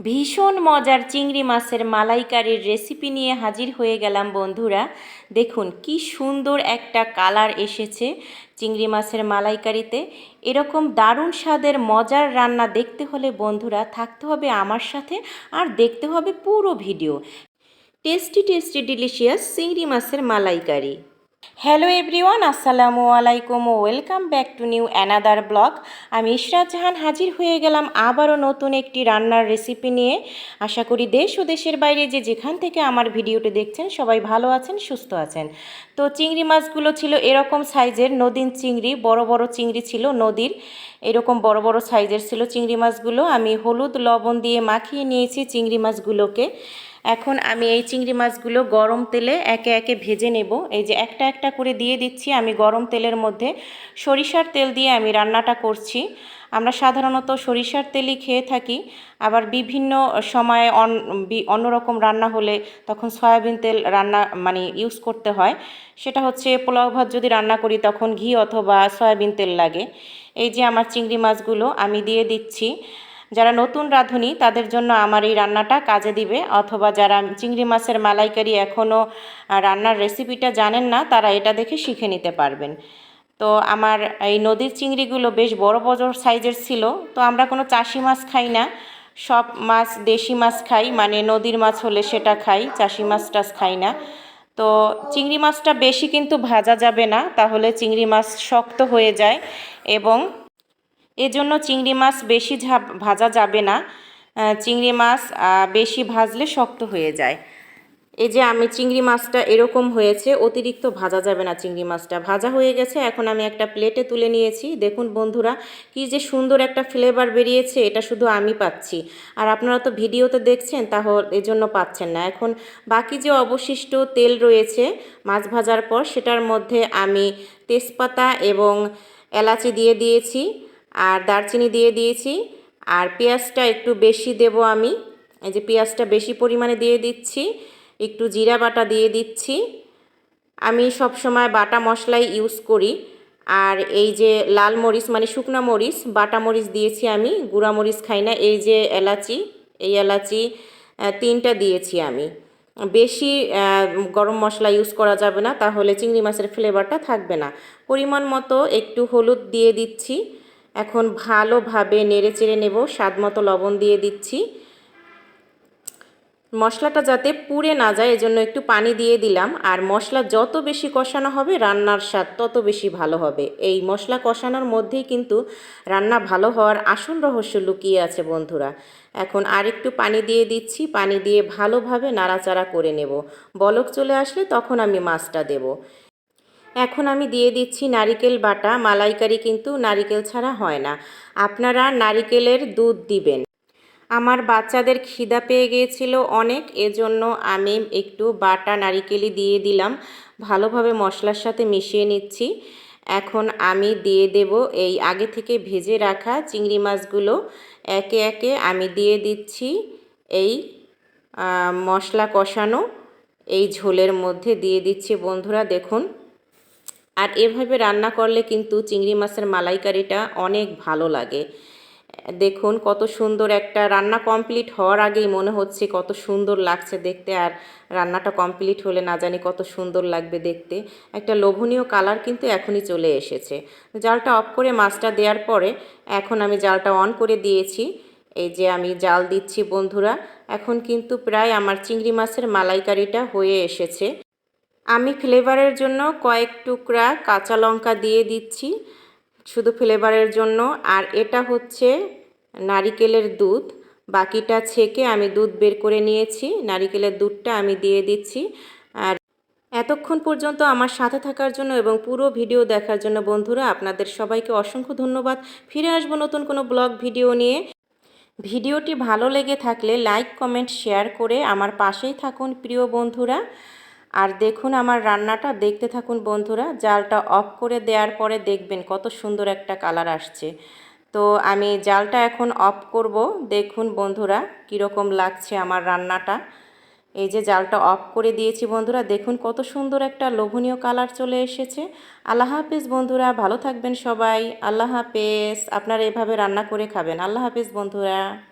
ভীষণ মজার চিংড়ি মাছের মালাইকারির রেসিপি নিয়ে হাজির হয়ে গেলাম বন্ধুরা। দেখুন, কি সুন্দর একটা কালার এসেছে চিংড়ি মাছের মালাইকারিতে। এরকম দারুণ স্বাদের মজার রান্না দেখতে হলে বন্ধুরা থাকতে হবে আমার সাথে আর দেখতে হবে পুরো ভিডিও। টেস্টি টেস্টি, ডিলিশিয়াস চিংড়ি মাছের মালাইকারি। হ্যালো এভরিওয়ান আসসালামু আলাইকুম welcome back to new another vlog আমি ইশরাত জাহান হাজির হয়ে গেলাম আবারও নতুন একটি রান্নার রেসিপি নিয়ে। আশা করি দেশ ও দেশের বাইরে যে যেখান থেকে আমার ভিডিওটি দেখছেন, সবাই ভালো আছেন, সুস্থ আছেন। তো চিংড়ি মাছগুলো ছিল এরকম সাইজের নদীন চিংড়ি, বড় বড় চিংড়ি ছিল নদীর। এরকম বড় বড় সাইজের ছিল চিংড়ি মাছগুলো। আমি হলুদ, লবণ দিয়ে মাখিয়ে নিয়েছি চিংড়ি মাছগুলোকে। এখন আমি এই চিংড়ি মাছগুলো গরম তেলে একে একে ভেজে নেব। এই যে একটা একটা করে দিয়ে দিচ্ছি আমি গরম তেলের মধ্যে। সরিষার তেল দিয়ে আমি রান্নাটা করছি। আমরা সাধারণত সরিষার তেলই খেয়ে থাকি। আবার বিভিন্ন সময়ে অন্যরকম রান্না হলে তখন সয়াবিন তেল রান্না মানে ইউজ করতে হয়। সেটা হচ্ছে পোলাও ভাত যদি রান্না করি তখন ঘি অথবা সয়াবিন তেল লাগে। এই যে আমার চিংড়ি মাছগুলো আমি দিয়ে দিচ্ছি। যারা নতুন রাঁধুনি, তাদের জন্য আমার এই রান্নাটা কাজে দিবে। অথবা যারা চিংড়ি মাছের মালাইকারি এখনও রান্নার রেসিপিটা জানেন না, তারা এটা দেখে শিখে নিতে পারবেন। তো আমার এই নদীর চিংড়িগুলো বেশ বড় বড় সাইজের ছিল। তো আমরা কোনো চাষি মাছ খাই না। সব মাছ দেশি মাছ খাই মানে নদীর মাছ হলে সেটা খাই, চাষি মাছ টাছ খাই না। তো চিংড়ি মাছটা বেশি কিন্তু ভাজা যাবে না, তাহলে চিংড়ি মাছ শক্ত হয়ে যায় এবং এজন্য চিংড়ি মাছ বেশি ভাজা যাবে না। চিংড়ি মাছ বেশি ভাজলে শক্ত হয়ে যায়। এই যে আমি চিংড়ি মাছটা এরকম হয়েছে, অতিরিক্ত ভাজা যাবে না চিংড়ি মাছটা। ভাজা হয়ে গেছে, এখন আমি একটা প্লেটে তুলে নিয়েছি। দেখুন বন্ধুরা, কি যে সুন্দর একটা ফ্লেভার বেরিয়েছে, এটা শুধু আমি পাচ্ছি। আর আপনারা তো ভিডিওতে দেখছেন, তাহলে এজন্য পাচ্ছেন না। এখন বাকি যে অবশিষ্ট তেল রয়েছে, মাছ ভাজার পর, সেটার মধ্যে আমি তেজপাতা এবং এলাচি দিয়ে দিয়েছি। আর দারচিনি দিয়ে দিয়েছি। আর পেঁয়াজটা একটু বেশি দেব আমি। এই যে পেঁয়াজটা বেশি পরিমাণে দিয়ে দিচ্ছি। একটু জিরা বাটা দিয়ে দিচ্ছি। আমি সব সময় বাটা মশলাই ইউজ করি। আর এই যে লাল মরিচ মানে শুকনা মরিচ, বাটা মরিচ দিয়েছি আমি। গুঁড়া মরিচ খাই না। এই যে এলাচি, এই এলাচি তিনটা দিয়েছি আমি। বেশি গরম মশলা ইউজ করা যাবে না। তাহলে চিংড়ি মাছের ফ্লেভারটা থাকবে না। পরিমাণ মতো একটু হলুদ দিয়ে দিচ্ছি। এখন ভালোভাবে নেড়ে চেড়ে নেব, স্বাদ মতো লবণ দিয়ে দিচ্ছি। মশলাটা যাতে পুড়ে না যায়, এজন্য একটু পানি দিয়ে দিলাম। আর মশলা যত বেশি কষানো হবে, রান্নার স্বাদ তত বেশি ভালো হবে। এই মশলা কষানোর মধ্যেই কিন্তু রান্না ভালো হওয়ার আসল রহস্য লুকিয়ে আছে বন্ধুরা। এখন আর একটু পানি দিয়ে দিচ্ছি, পানি দিয়ে ভালোভাবে নাড়াচাড়া করে নেব। বলক চলে আসলে তখন আমি মাছটা দেব। এখন আমি দিয়ে দিচ্ছি নারিকেল বাটা, মালাইকারি কিন্তু নারিকেল ছাড়া হয় না। আপনারা নারিকেলের দুধ দিবেন। আমার বাচ্চাদের খিদা পেয়ে গিয়েছিল অনেক, এজন্য আমি একটু বাটা নারিকেলই দিয়ে দিলাম। ভালোভাবে মশলার সাথে মিশিয়ে নিচ্ছি। এখন আমি দিয়ে দেব এই আগে থেকে ভেজে রাখা চিংড়ি মাছগুলো। একে একে আমি দিয়ে দিচ্ছি এই মশলা কষানো। এই ঝোলের মধ্যে দিয়ে দিচ্ছি। বন্ধুরা, দেখুন। আর এভাবে রান্না করলে কিন্তু চিংড়ি মাছের মালাইকারিটা অনেক ভালো লাগে। দেখুন কত সুন্দর একটা রান্না কমপ্লিট হওয়ার আগেই মনে হচ্ছে কত সুন্দর লাগছে দেখতে আর রান্নাটা কমপ্লিট হলে না জানি কত সুন্দর লাগবে দেখতে। একটা লোভনীয় কালার কিন্তু এখনই চলে এসেছে। জালটা অফ করে মাছটা দেওয়ার পরে এখন আমি জালটা অন করে দিয়েছি। এই যে আমি জাল দিচ্ছি বন্ধুরা, এখন কিন্তু প্রায় আমার চিংড়ি মাছের মালাইকারিটা হয়ে এসেছে। আমি ফ্লেভারের জন্য কয়েক টুকরা কাঁচা লঙ্কা দিয়ে দিচ্ছি, শুধু ফ্লেভারের জন্য। আর এটা হচ্ছে নারিকেলের দুধ। বাকিটা ছেঁকে আমি দুধ বের করে নিয়েছি। নারিকেলের দুধটা আমি দিয়ে দিচ্ছি। আর এতক্ষণ পর্যন্ত আমার সাথে থাকার জন্য এবং পুরো ভিডিও দেখার জন্য বন্ধুরা, আপনাদের সবাইকে অসংখ্য ধন্যবাদ। ফিরে আসব নতুন কোনো ব্লগ ভিডিও নিয়ে। ভিডিওটি ভালো লেগে থাকলে লাইক, কমেন্ট, শেয়ার করে আমার পাশেই থাকুন প্রিয় বন্ধুরা। আর দেখুন আমার রান্নাটা, দেখতে থাকুন বন্ধুরা, জালটা অফ করে দেওয়ার পরে দেখবেন কত সুন্দর একটা কালার আসছে। তো আমি জালটা এখন অফ করব, দেখুন বন্ধুরা কীরকম লাগছে আমার রান্নাটা। এই যে জালটা অফ করে দিয়েছি বন্ধুরা, দেখুন কত সুন্দর একটা লোভনীয় কালার চলে এসেছে। আল্লাহ হাফিজ বন্ধুরা, ভালো থাকবেন সবাই, আল্লাহ হাফেজ। আপনারা এভাবে রান্না করে খাবেন। আল্লাহ হাফিজ বন্ধুরা।